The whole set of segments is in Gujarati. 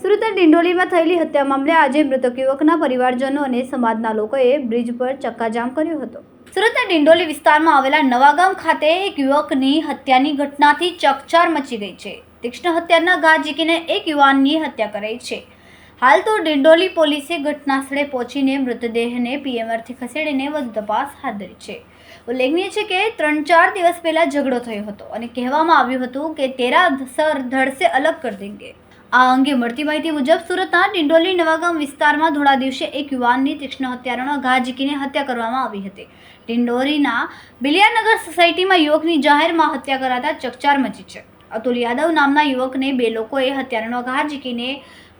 સુરતના ડિંડોલીમાં થયેલી હત્યા મામલે આજે મૃતક યુવકના પરિવારજનો અને સમાજના લોકોએ બ્રિજ પર ચક્કાજામ કર્યો હતો. સુરતના ડિંડોલી વિસ્તારમાં આવેલા નવાગામ ખાતે એક યુવકની હત્યાની ઘટનાથી ચકચાર મચી ગઈ છે. તીક્ષ્ણ હત્યાના ઘા ઝીકીને એક યુવાનની હત્યા કરાઈ છે. હાલ તો ડિંડોલી પોલીસે ઘટના સ્થળે પહોંચીને મૃતદેહને પીએમઆરથી ખસેડીને વધુ તપાસ હાથ ધરી છે. ઉલ્લેખનીય છે કે ત્રણ ચાર દિવસ પહેલા ઝઘડો થયો હતો અને કહેવામાં આવ્યું હતું કે તેરા સર ધડ સે અલગ કર દેંગે. આ અંગે મળતી માહિતી મુજબ સુરતના ડિંડોલી નવાગામ વિસ્તારમાં ધોળા દિવસે એક યુવાનની તીક્ષ્ણ હત્યારાનો ઘા ઝીકીને હત્યા કરવામાં આવી હતી. ડિંડોરીના બિલિયાનગર સોસાયટીમાં યુવકની જાહેરમાં હત્યા કરાતા ચકચાર મચી છે. અતુલ યાદવ નામના યુવકને બે લોકોએ હત્યારાનો ઘા ઝીકીને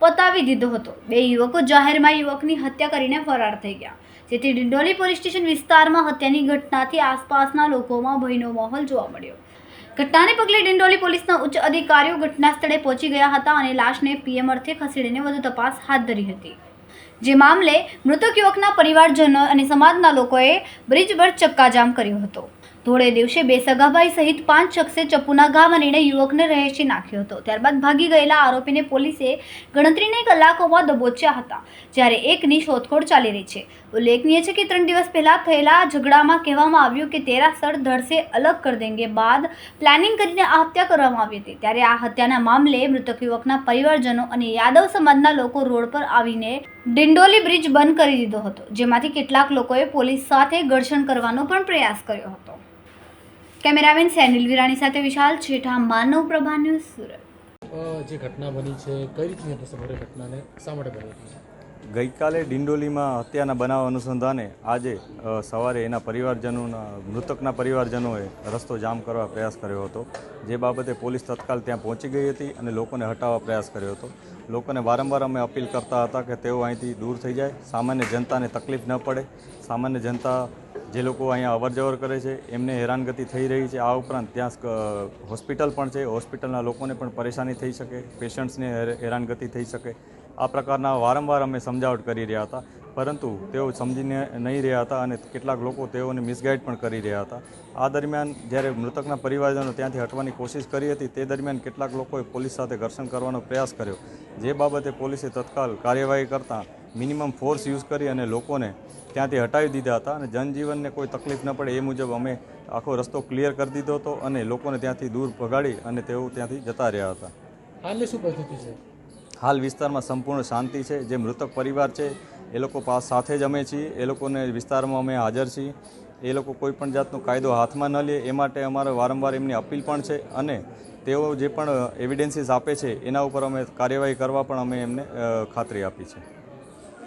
પતાવી દીધો હતો. બે યુવકો જાહેરમાં યુવકની હત્યા કરીને ફરાર થઈ ગયા. જેથી ડિંડોલી પોલીસ સ્ટેશન વિસ્તારમાં હત્યાની ઘટનાથી આસપાસના લોકોમાં ભયનો માહોલ જોવા મળ્યો. ઘટનાને પગલે ડિંડોલી પોલીસના ઉચ્ચ અધિકારીઓ ઘટના સ્થળે પહોંચી ગયા હતા અને લાશને પીએમ અર્થે ખસેડીને વધુ તપાસ હાથ ધરી હતી. જે મામલે મૃતક યુવકના પરિવારજનો અને સમાજના લોકોએ બ્રિજ પર ચક્કાજામ કર્યો હતો. ધોળે દિવસે બે સગાભાઈ સહિત પાંચ શખ્સે ચપ્પુના ઘા મારીને યુવકને રહેશી નાખ્યો હતો. ત્યારબાદ ભાગી ગયેલા આરોપીને પોલીસે ગણતરીની કલાકોમાં દબોચ્યા હતા, જ્યારે એકની શોધખોળ ચાલી રહી છે. ઉલ્લેખનીય છે કે ત્રણ દિવસ પહેલા થયેલા ઝઘડામાં કહેવામાં આવ્યું કે તેરા સર ધડસે અલગ કર દેંગે બાદ પ્લાનિંગ કરીને આ હત્યા કરવામાં આવી હતી. ત્યારે આ હત્યાના મામલે મૃતક યુવકના પરિવારજનો અને યાદવ સમાજના લોકો રોડ પર આવીને ડિંડોલી બ્રિજ બંધ કરી દીધો હતો, જેમાંથી કેટલાક લોકોએ પોલીસ સાથે ઘર્ષણ કરવાનો પણ પ્રયાસ કર્યો હતો. કેમેરામેન સેનિલ વિરાણી સાથે વિશાલ છેઠા માનવ પ્રભા ન્યૂઝ સુરત. જે ઘટના બની છે કઈ રીતની હતી સમગ્ર ઘટનાને? શા માટે બની હતી? ગઈકાલે ડિંડોલીમાં હત્યાના બનાવ અનુસંધાને આજે સવારે એના પરિવારજનોના મૃતકના પરિવારજનોએ રસ્તો જામ કરવા પ્રયાસ કર્યો હતો. જે બાબતે પોલીસ તત્કાલ ત્યાં પહોંચી ગઈ હતી અને લોકોને હટાવવા પ્રયાસ કર્યો હતો. લોકોને વારંવાર અમે અપીલ કરતા હતા કે તેઓ અહીંથી દૂર થઈ જાય. સામાન્ય જનતાને તકલીફ ન પડે. સામાન્ય જનતા જે લોકો અહીંયા અવર જવર કરે છે, એમને હેરાનગતિ થઈ રહી છે. આ ઉપરાંત ત્યાં હોસ્પિટલ પણ છે. હોસ્પિટલના લોકોને પણ પરેશાની થઈ શકે, પેશન્ટ્સને હેરાનગતિ થઈ શકે. આ પ્રકારના વારંવાર અમે સમજાવટ કરી રહ્યા હતા. પરંતુ તેઓ સમજીને નહીં રહ્યા હતા અને કેટલાક લોકો તેઓને મિસગાઈડ પણ કરી રહ્યા હતા. આ દરમિયાન જ્યારે મૃતકના પરિવારજનો ત્યાંથી હટવાની કોશિશ કરી હતી, તે દરમિયાન કેટલાક લોકોએ પોલીસ સાથે ઘર્ષણ કરવાનો પ્રયાસ કર્યો. જે બાબતે પોલીસે તત્કાલ કાર્યવાહી કરતાં મિનિમમ ફોર્સ યુઝ કરી અને લોકોને ત્યાંથી હટાવી દીધા હતા અને જનજીવનને કોઈ તકલીફ ન પડે એ મુજબ અમે આખો રસ્તો ક્લિયર કરી દીધો હતો અને લોકોને ત્યાંથી દૂર ભગાડી અને તેઓ ત્યાંથી જતા રહ્યા હતા. હાલની શું પરિસ્થિતિ છે? હાલ વિસ્તારમાં સંપૂર્ણ શાંતિ છે જે મૃતક પરિવાર છે એ લોકો પાસ સાથે જ અમે છીએ એ લોકોને વિસ્તારમાં અમે હાજર છીએ એ લોકો કોઈ પણ જાતનો કાયદો હાથમાં ન લે એ માટે અમારે વારંવાર એમની અપીલ પણ છે અને તેઓ જે પણ એવિડન્સીસ આપે છે એના ઉપર અમે કાર્યવાહી કરવા પણ અમે એમને ખાતરી આપી છે.